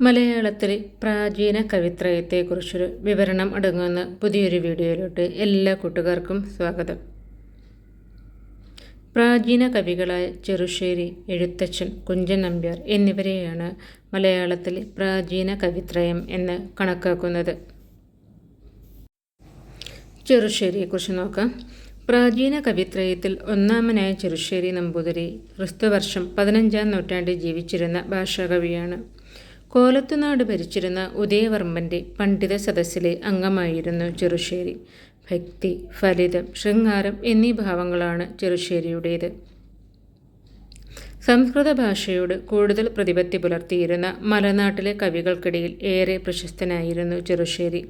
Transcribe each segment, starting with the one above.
മലയാളത്തിലെ പ്രാചീന കവിത്രയത്തെക്കുറിച്ചൊരു വിവരണം അടങ്ങുന്ന പുതിയൊരു വീഡിയോയിലോട്ട് എല്ലാ കൂട്ടുകാർക്കും സ്വാഗതം. പ്രാചീന കവികളായ ചെറുശ്ശേരി എഴുത്തച്ഛൻ കുഞ്ചൻ നമ്പ്യാർ എന്നിവരെയാണ് മലയാളത്തിലെ പ്രാചീന കവിത്രയം എന്ന് കണക്കാക്കുന്നത്. ചെറുശ്ശേരിയെക്കുറിച്ച് നോക്കാം. പ്രാചീന കവിത്രയത്തിൽ ഒന്നാമനായ ചെറുശ്ശേരി നമ്പൂതിരി ക്രിസ്തുവർഷം പതിനഞ്ചാം നൂറ്റാണ്ടിൽ ജീവിച്ചിരുന്ന ഭാഷാകവിയാണ്. കോലത്തുനാട് ഭരിച്ചിരുന്ന ഉദയവർമ്മന്റെ പണ്ഡിത സദസ്സിലെ അംഗമായിരുന്നു ചെറുശ്ശേരി. ഭക്തി ഫലിതം ശൃംഗാരം എന്നീ ഭാവങ്ങളാണ് ചെറുശ്ശേരിയുടേത്. സംസ്കൃത ഭാഷയോട് കൂടുതൽ പ്രതിപത്തി പുലർത്തിയിരുന്ന മലനാട്ടിലെ കവികൾക്കിടയിൽ ഏറെ പ്രശസ്തനായിരുന്നു ചെറുശ്ശേരി.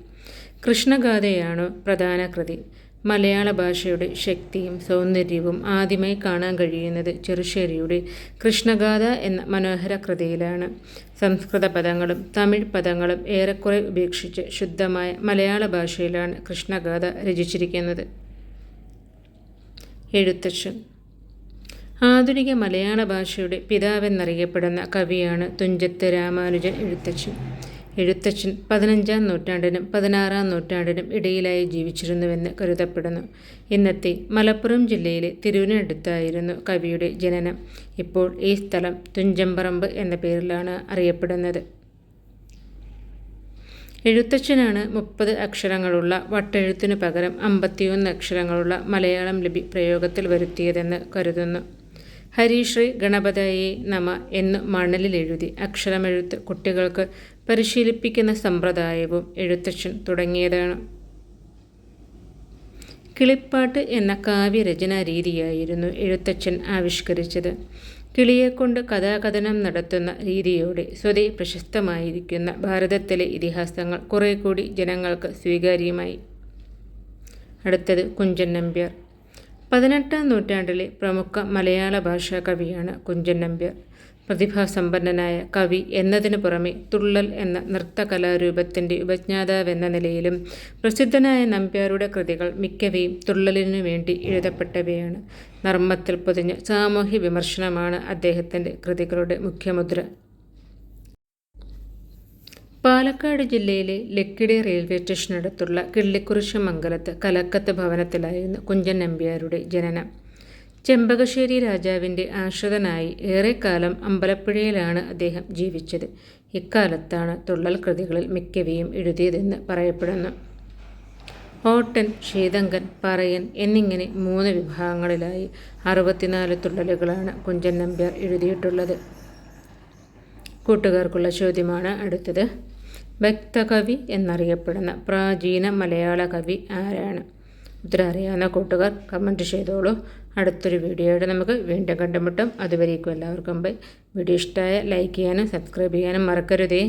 കൃഷ്ണഗാഥയാണ് പ്രധാന കൃതി. മലയാള ഭാഷയുടെ ശക്തിയും സൗന്ദര്യവും ആദ്യമായി കാണാൻ കഴിയുന്നത് ചെറുശ്ശേരിയുടെ കൃഷ്ണഗാഥ എന്ന മനോഹര കൃതിയിലാണ്. സംസ്കൃത പദങ്ങളും തമിഴ് പദങ്ങളും ഏറെക്കുറെ ഉപേക്ഷിച്ച് ശുദ്ധമായ മലയാള ഭാഷയിലാണ് കൃഷ്ണഗാഥ രചിച്ചിരിക്കുന്നത്. എഴുത്തച്ഛൻ. ആധുനിക മലയാള ഭാഷയുടെ പിതാവെന്നറിയപ്പെടുന്ന കവിയാണ് തുഞ്ചത്ത് രാമാനുജൻ എഴുത്തച്ഛൻ. എഴുത്തച്ഛൻ പതിനഞ്ചാം നൂറ്റാണ്ടിനും പതിനാറാം നൂറ്റാണ്ടിനും ഇടയിലായി ജീവിച്ചിരുന്നുവെന്ന് കരുതപ്പെടുന്നു. ഇന്നത്തെ മലപ്പുറം ജില്ലയിലെ തിരുവിനടുത്തായിരുന്നു കവിയുടെ ജനനം. ഇപ്പോൾ ഈ സ്ഥലം തുഞ്ചമ്പറമ്പ് എന്ന പേരിലാണ് അറിയപ്പെടുന്നത്. എഴുത്തച്ഛനാണ് മുപ്പത് അക്ഷരങ്ങളുള്ള വട്ടെഴുത്തിനു പകരം അമ്പത്തിയൊന്ന് അക്ഷരങ്ങളുള്ള മലയാളം ലിപി പ്രയോഗത്തിൽ വരുത്തിയതെന്ന് കരുതുന്നു. ഹരീശ്രീ ഗണപതയെ നമ എന്ന് മണലിൽ എഴുതി അക്ഷരമെഴുത്ത് കുട്ടികൾക്ക് പരിശീലിപ്പിക്കുന്ന സമ്പ്രദായവും എഴുത്തച്ഛൻ തുടങ്ങിയതാണ്. കിളിപ്പാട്ട് എന്ന കാവ്യരചനാ രീതിയായിരുന്നു എഴുത്തച്ഛൻ ആവിഷ്കരിച്ചത്. കിളിയെക്കൊണ്ട് കഥാകഥനം നടത്തുന്ന രീതിയോടെ സ്വതേ പ്രശസ്തമായിരിക്കുന്ന ഭാരതത്തിലെ ഇതിഹാസങ്ങൾ കുറേ കൂടി ജനങ്ങൾക്ക് സ്വീകാര്യമായി. അടുത്തത് കുഞ്ചൻ നമ്പ്യാർ. പതിനെട്ടാം നൂറ്റാണ്ടിലെ പ്രമുഖ മലയാള ഭാഷാ കവിയാണ് കുഞ്ചൻ നമ്പ്യാർ. പ്രതിഭാസമ്പന്നനായ കവി എന്നതിനു പുറമെ തുള്ളൽ എന്ന നൃത്തകലാരൂപത്തിന്റെ ഉപജ്ഞാതാവെന്ന നിലയിലും പ്രസിദ്ധനായ നമ്പ്യാരുടെ കൃതികൾ മിക്കവയും തുള്ളലിനു വേണ്ടി എഴുതപ്പെട്ടവയാണ്. നർമ്മത്തിൽ പൊതിഞ്ഞ സാമൂഹ്യ വിമർശനമാണ് അദ്ദേഹത്തിന്റെ കൃതികളുടെ മുഖ്യമുദ്ര. പാലക്കാട് ജില്ലയിലെ ലക്കിടി റെയിൽവേ സ്റ്റേഷനടുത്തുള്ള കിള്ളിക്കുറിശ് മംഗലത്ത് കലക്കത്ത് ഭവനത്തിലായിരുന്നു കുഞ്ചൻ നമ്പ്യാരുടെ ജനനം. ചെമ്പകശ്ശേരി രാജാവിന്റെ ആശ്രിതനായി ഏറെക്കാലം അമ്പലപ്പുഴയിലാണ് അദ്ദേഹം ജീവിച്ചത്. ഇക്കാലത്താണ് തുള്ളൽ കൃതികളിൽ മിക്കവയും എഴുതിയതെന്ന് പറയപ്പെടുന്നു. ഓട്ടൻ ശീതങ്കൻ പറയൻ എന്നിങ്ങനെ മൂന്ന് വിഭാഗങ്ങളിലായി അറുപത്തിനാല് തുള്ളലുകളാണ് കുഞ്ചൻ നമ്പ്യാർ എഴുതിയിട്ടുള്ളത്. കൂട്ടുകാർക്കുള്ള ചോദ്യമാണ് അടുത്തത്. ഭക്തകവി എന്നറിയപ്പെടുന്ന പ്രാചീന മലയാള കവി ആരാണ്? ഉത്തരം അറിയാവുന്ന കൂട്ടുകാർ കമന്റ് ചെയ്തോളൂ. അടുത്തൊരു വീഡിയോയുടെ നമുക്ക് വീണ്ടും കണ്ടുമുട്ടും. അതുവരേക്കും എല്ലാവർക്കും ബൈ വീഡിയോ ഇഷ്ടമായ ലൈക്ക് ചെയ്യാനും സബ്സ്ക്രൈബ് ചെയ്യാനും മറക്കരുതേ.